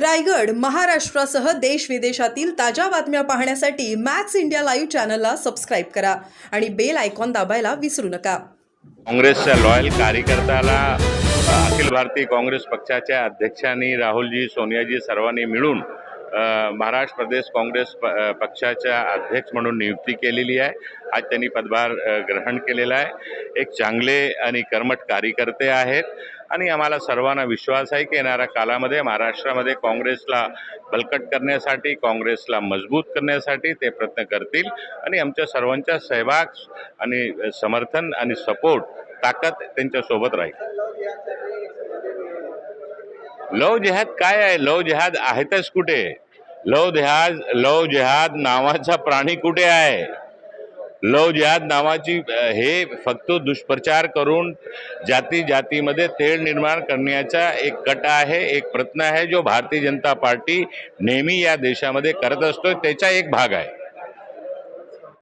रायगड महाराष्ट्रासह देश विदेशातील ताज्या बातम्या पाहण्यासाठी मॅक्स इंडिया लाईव्ह चॅनलला सबस्क्राईब करा आणि बेल आयकॉन दाबायला विसरू नका. काँग्रेसच्या लॉयल कार्यकर्त्याला अखिल भारतीय काँग्रेस पक्षाच्या अध्यक्षांनी राहुलजी सोनियाजी सर्वांनी मिळून महाराष्ट्र प्रदेश काँग्रेस प पक्षाच्या अध्यक्ष म्हणून नियुक्ती केलेली आहे. आज त्यांनी पदभार ग्रहण केलेला आहे. एक चांगले आणि कर्मठ कार्यकर्ते आहेत. आणि आम्हाला सर्वांना विश्वास आहे की येणाऱ्या कालामध्ये महाराष्ट्रामध्ये काँग्रेसला बलकट करण्यासाठी काँग्रेसला मजबूत करण्यासाठी ते प्रयत्न करतील. आणि आमच्या सर्वांचा सहभाग आणि समर्थन आणि सपोर्ट ताकद त्यांच्यासोबत राहील. लव जिहाद काय आहे? लव जिहाद आहेतच कुठे? लव जिहाद लव जिहाद नावाचा प्राणी कुठे आहे? लव जिहाद नावाची हे फक्त दुष्प्रचार करून जाती जातीमध्ये तेढ निर्माण करण्याचा एक कट आहे एक प्रयत्न आहे जो भारतीय जनता पार्टी नेहमी या देशामध्ये करत असतो त्याचा एक भाग आहे.